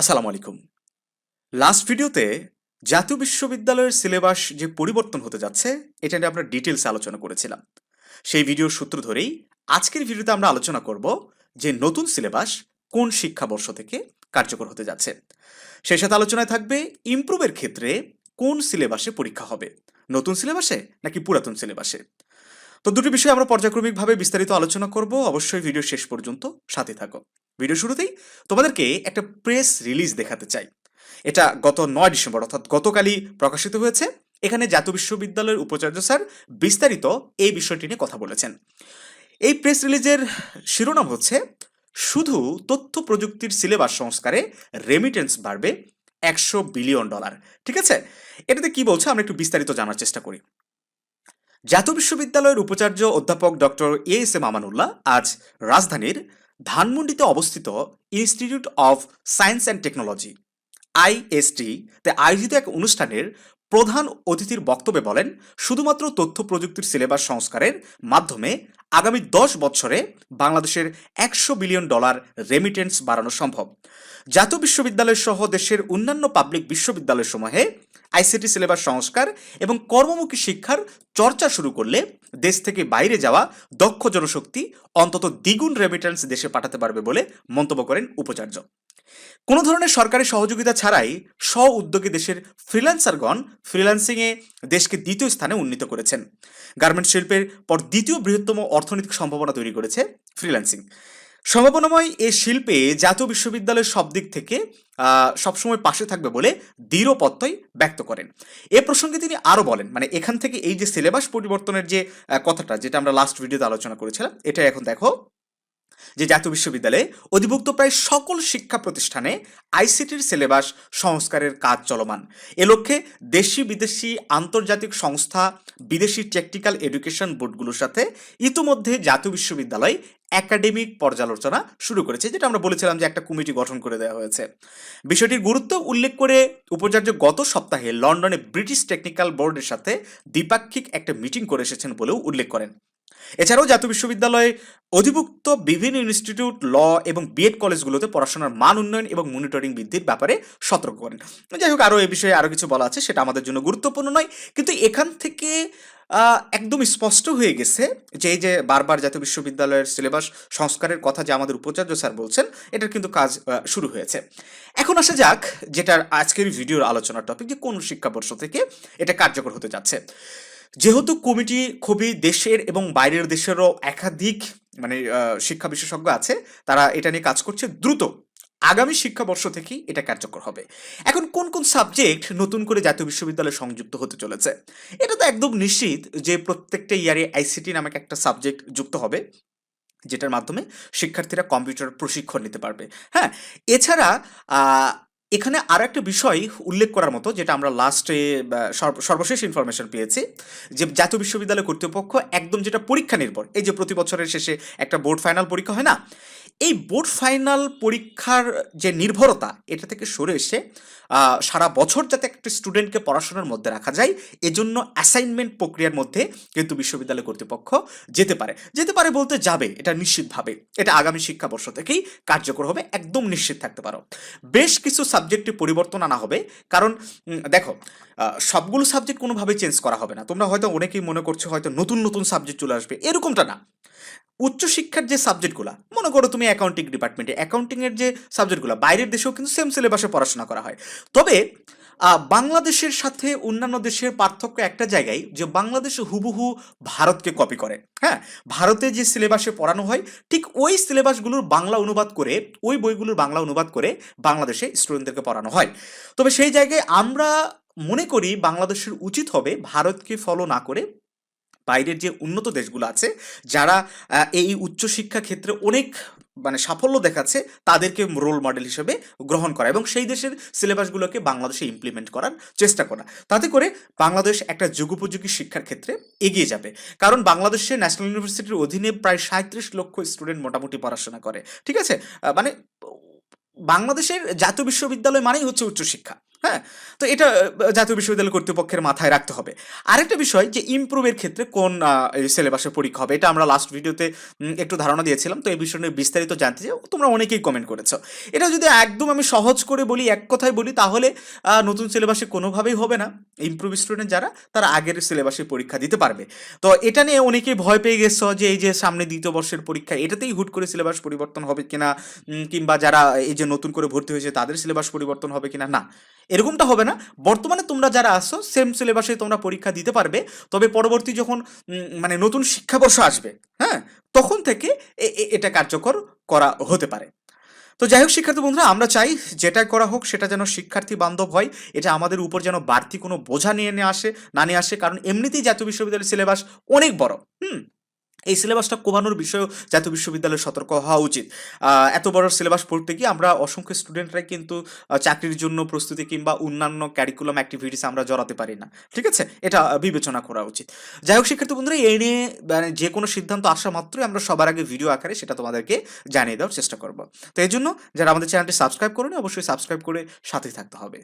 আসসালামু আলাইকুম। লাস্ট ভিডিওতে জাতীয় বিশ্ববিদ্যালয়ের সিলেবাস যে পরিবর্তন হতে যাচ্ছে, এটা নিয়ে আমরা ডিটেলস আলোচনা করেছিলাম। সেই ভিডিওর সূত্র ধরেই আজকের ভিডিওতে আমরা আলোচনা করব যে নতুন সিলেবাস কোন শিক্ষাবর্ষ থেকে কার্যকর হতে যাচ্ছে। সেই সাথে আলোচনায় থাকবে ইমপ্রুভের ক্ষেত্রে কোন সিলেবাসে পরীক্ষা হবে, নতুন সিলেবাসে নাকি পুরাতন সিলেবাসে? তো দুটি বিষয়ে আমরা পর্যায়ক্রমিকভাবে বিস্তারিত আলোচনা করব। অবশ্যই ভিডিও শেষ পর্যন্ত সাথে থাকো। ভিডিও শুরুতেই তোমাদেরকে একটা প্রেস রিলিজ দেখাতে চাই। এটা গত নয় ডিসেম্বর, অর্থাৎ গতকালই প্রকাশিত হয়েছে। এখানে জাতীয় বিশ্ববিদ্যালয়ের উপাচার্য স্যার বিস্তারিত এই বিষয়টি নিয়ে কথা বলেছেন। এই প্রেস রিলিজের শিরোনাম হচ্ছে, শুধু তথ্য প্রযুক্তির সিলেবাস সংস্কারে রেমিটেন্স বাড়বে একশো বিলিয়ন ডলার। ঠিক আছে? এটাতে কি বলছে? আমরা একটু বিস্তারিত জানার চেষ্টা করি। জাতীয় বিশ্ববিদ্যালয়ের উপাচার্য অধ্যাপক doctor A S M Amanullah আজ রাজধানীর ধানমন্ডিতে অবস্থিত institute of science and technology IST তে আয়োজিত এক অনুষ্ঠানের প্রধান অতিথির বক্তব্যে বলেন, শুধুমাত্র তথ্য প্রযুক্তির সিলেবাস সংস্কারের মাধ্যমে আগামী দশ বছরে বাংলাদেশের একশো বিলিয়ন ডলার রেমিটেন্স বাড়ানো সম্ভব। জাতীয় বিশ্ববিদ্যালয় সহ দেশের অন্যান্য পাবলিক বিশ্ববিদ্যালয় বিশ্ববিদ্যালয়সমূহে আইসিটি সিলেবাস সংস্কার এবং কর্মমুখী শিক্ষার চর্চা শুরু করলে দেশ থেকে বাইরে যাওয়া দক্ষ জনশক্তি অন্তত দ্বিগুণ রেমিটেন্স দেশে পাঠাতে পারবে বলে মন্তব্য করেন উপাচার্য। কোনো ধরনের সরকারি সহযোগিতা ছাড়াই স্ব উদ্যোগে দেশের ফ্রিল্যান্সারগণ ফ্রিল্যান্সিংয়ে দেশকে দ্বিতীয় স্থানে উন্নীত করেছেন। গার্মেন্ট শিল্পের পর দ্বিতীয় বৃহত্তম অর্থনৈতিক সম্ভাবনা তৈরি করেছে ফ্রিল্যান্সিং সম্ভাবনাময় এ শিল্পে জাতীয় বিশ্ববিদ্যালয়ের সব দিক থেকে সবসময় পাশে থাকবে বলে দৃঢ় প্রত্যয় ব্যক্ত করেন। এ প্রসঙ্গে তিনি আরও বলেন মানে এখান থেকে এই যে সিলেবাস পরিবর্তনের যে কথাটা যেটা আমরা লাস্ট ভিডিওতে আলোচনা করেছিলাম এটা এখন দেখো যে জাতীয় বিশ্ববিদ্যালয়ে অধিভুক্ত প্রায় সকল শিক্ষা প্রতিষ্ঠানে আইসিটির সিলেবাস সংস্কারের কাজ চলমান। এ লক্ষ্যে দেশি বিদেশি আন্তর্জাতিক সংস্থা, বিদেশি টেকনিক্যাল এডুকেশন বোর্ডগুলোর সাথে ইতোমধ্যে জাতীয় বিশ্ববিদ্যালয় একাডেমিক পর্যালোচনা শুরু করেছে, যেটা আমরা বলেছিলাম যে একটা কমিটি গঠন করে দেওয়া হয়েছে। বিষয়টির গুরুত্ব উল্লেখ করে উপাচার্য গত সপ্তাহে লন্ডনে ব্রিটিশ টেকনিক্যাল বোর্ডের সাথে দ্বিপাক্ষিক একটা মিটিং করে এসেছেন বলেও উল্লেখ করেন। এছাড়াও জাতীয় বিশ্ববিদ্যালয়ে অধিভুক্ত বিভিন্ন ইনস্টিটিউট, ল এবং বিএড কলেজগুলোতে পড়াশোনার মান উন্নয়ন এবং মনিটরিং বৃদ্ধির ব্যাপারে সতর্ক করেন যাই হোক, আরও এ বিষয়ে আরও কিছু বলা আছে, সেটা আমাদের জন্য গুরুত্বপূর্ণ নয়। কিন্তু এখান থেকে একদম স্পষ্ট হয়ে গেছে যে এই যে বারবার জাতীয় বিশ্ববিদ্যালয়ের সিলেবাস সংস্কারের কথা যে আমাদের উপাচার্য স্যার বলছেন, এটার কিন্তু কাজ শুরু হয়েছে। এখন আসা যাক যেটার আজকের ভিডিওর আলোচনার টপিক যে কোন শিক্ষাবর্ষ থেকে এটা কার্যকর হতে যাচ্ছে। যেহেতু কমিটি খুবই দেশের এবং বাইরের দেশেরও একাধিক মানে শিক্ষা বিশেষজ্ঞ আছে, তারা এটা নিয়ে কাজ করছে, দ্রুত আগামী শিক্ষাবর্ষ থেকেই এটা কার্যকর হবে। এখন কোন কোন সাবজেক্ট নতুন করে জাতীয় বিশ্ববিদ্যালয়ে সংযুক্ত হতে চলেছে? এটা তো একদম নিশ্চিত যে প্রত্যেকটা ইয়ারে আইসিটি নামক একটা সাবজেক্ট যুক্ত হবে, যেটার মাধ্যমে শিক্ষার্থীরা কম্পিউটার প্রশিক্ষণ নিতে পারবে। হ্যাঁ এছাড়া এখানে আরও একটা বিষয় উল্লেখ করার মতো, যেটা আমরা লাস্টে সর্বশেষ ইনফরমেশন পেয়েছি, যে জাতীয় বিশ্ববিদ্যালয় কর্তৃপক্ষ একদম যেটা পরীক্ষা নির্ভর, এই যে প্রতি বছরের শেষে একটা বোর্ড ফাইনাল পরীক্ষা হয় না এই বোর্ড ফাইনাল পরীক্ষার যে নির্ভরতা, এটা থেকে সরে এসে সারা বছর যাতে একটা স্টুডেন্টকে পড়াশোনার মধ্যে রাখা যায়, এজন্য অ্যাসাইনমেন্ট প্রক্রিয়ার মধ্যে কিন্তু বিশ্ববিদ্যালয় কর্তৃপক্ষ যেতে পারে। যেতে পারে বলতে যাবে, এটা নিশ্চিতভাবে। এটা আগামী শিক্ষাবর্ষ থেকেই কার্যকর হবে, একদম নিশ্চিত থাকতে পারো। বেশ কিছু সাবজেক্টে পরিবর্তন আনা হবে, কারণ দেখো সবগুলো সাবজেক্ট কোনোভাবে চেঞ্জ করা হবে না। তোমরা হয়তো অনেকেই মনে করছ হয়তো নতুন নতুন সাবজেক্ট চলে আসবে, এরকমটা না। উচ্চশিক্ষার যে সাবজেক্টগুলো, মনে করো তুমি অ্যাকাউন্টিং ডিপার্টমেন্টে অ্যাকাউন্টিংয়ের যে সাবজেক্টগুলো, বাইরের দেশেও কিন্তু সেম সিলেবাসে পড়াশোনা করা হয়। তবে বাংলাদেশের সাথে অন্যান্য দেশের পার্থক্য একটা জায়গায় যে বাংলাদেশ হুবহু ভারতকে কপি করে। হ্যাঁ ভারতে যে সিলেবাসে পড়ানো হয়, ঠিক ওই সিলেবাসগুলোর বাংলা অনুবাদ করে, ওই বইগুলোর বাংলা অনুবাদ করে বাংলাদেশে স্টুডেন্টদেরকে পড়ানো হয়। তবে সেই জায়গায় আমরা মনে করি বাংলাদেশের উচিত হবে ভারতকে ফলো না করে বাইরের যে উন্নত দেশগুলো আছে, যারা এই উচ্চশিক্ষা ক্ষেত্রে অনেক মানে সাফল্য দেখাচ্ছে, তাদেরকে রোল মডেল হিসেবে গ্রহণ করা এবং সেই দেশের সিলেবাসগুলোকে বাংলাদেশে ইমপ্লিমেন্ট করার চেষ্টা করা। তাতে করে বাংলাদেশ একটা যুগোপযোগী শিক্ষার ক্ষেত্রে এগিয়ে যাবে। কারণ বাংলাদেশের ন্যাশনাল ইউনিভার্সিটির অধীনে প্রায় সাঁত্রিশ লক্ষ স্টুডেন্ট মোটামুটি পড়াশোনা করে। ঠিক আছে? মানে বাংলাদেশের জাতীয় বিশ্ববিদ্যালয় মানেই হচ্ছে উচ্চশিক্ষা। হ্যাঁ? তো এটা জাতীয় বিশ্ববিদ্যালয় কর্তৃপক্ষের মাথায় রাখতে হবে। আরেকটা বিষয় যে ইমপ্রুভের ক্ষেত্রে কোন সিলেবাসের পরীক্ষা হবে, এটা আমরা লাস্ট ভিডিওতে একটু ধারণা দিয়েছিলাম। তো এই বিষয় নিয়ে বিস্তারিত জানতে চাই তোমরা অনেকেই কমেন্ট করেছ। এটা যদি একদম আমি সহজ করে বলি, এক কথায় বলি, তাহলে নতুন সিলেবাসে কোনোভাবেই হবে না। ইমপ্রুভ স্টুডেন্ট যারা, তারা আগের সিলেবাসে পরীক্ষা দিতে পারবে। তো এটা নিয়ে অনেকেই ভয় পেয়ে গেছো যে, এই যে সামনে দ্বিতীয় বর্ষের পরীক্ষা, এটাতেই হুট করে সিলেবাস পরিবর্তন হবে কিনা? কিংবা যারা, এই যে নতুন করে ভর্তি হয়েছে, তাদের সিলেবাস পরিবর্তন হবে কিনা? না। এরকমটা হবে না। বর্তমানে তোমরা যারা আসো সেম সিলেবাসে তোমরা পরীক্ষা দিতে পারবে। তবে পরবর্তী যখন মানে নতুন শিক্ষাবর্ষ আসবে হ্যাঁ তখন থেকে এটা কার্যকর করা হতে পারে। তো যাই হোক শিক্ষার্থী বন্ধুরা, আমরা চাই যেটা করা হোক সেটা যেন শিক্ষার্থী বান্ধব হয়। এটা আমাদের উপর যেন বাড়তি কোনো বোঝা নিয়ে নিয়ে আসে, না নিয়ে আসে। কারণ এমনিতেই জাতীয় বিশ্ববিদ্যালয়ের সিলেবাস অনেক বড়, হুম। এই সিলেবাসটা কমানোর বিষয়েও জাতীয় বিশ্ববিদ্যালয়ের সতর্ক হওয়া উচিত। এত বড় সিলেবাস পড়তে গিয়ে আমরা অসংখ্য স্টুডেন্টরাই কিন্তু চাকরির জন্য প্রস্তুতি কিংবা অন্যান্য ক্যারিকুলাম অ্যাক্টিভিটিস আমরা জড়াতে পারি না। ঠিক আছে? এটা বিবেচনা করা উচিত। যাই হোক, শিক্ষার্থী বন্ধুরা, এই নিয়ে মানে যে কোনো সিদ্ধান্ত আসা মাত্রই আমরা সবার আগে ভিডিও আকারে সেটা তোমাদেরকে জানিয়ে দেওয়ার চেষ্টা করব। তো এই জন্য যারা আমাদের চ্যানেলটি সাবস্ক্রাইব করেনি, অবশ্যই সাবস্ক্রাইব করে সাথে থাকতে হবে।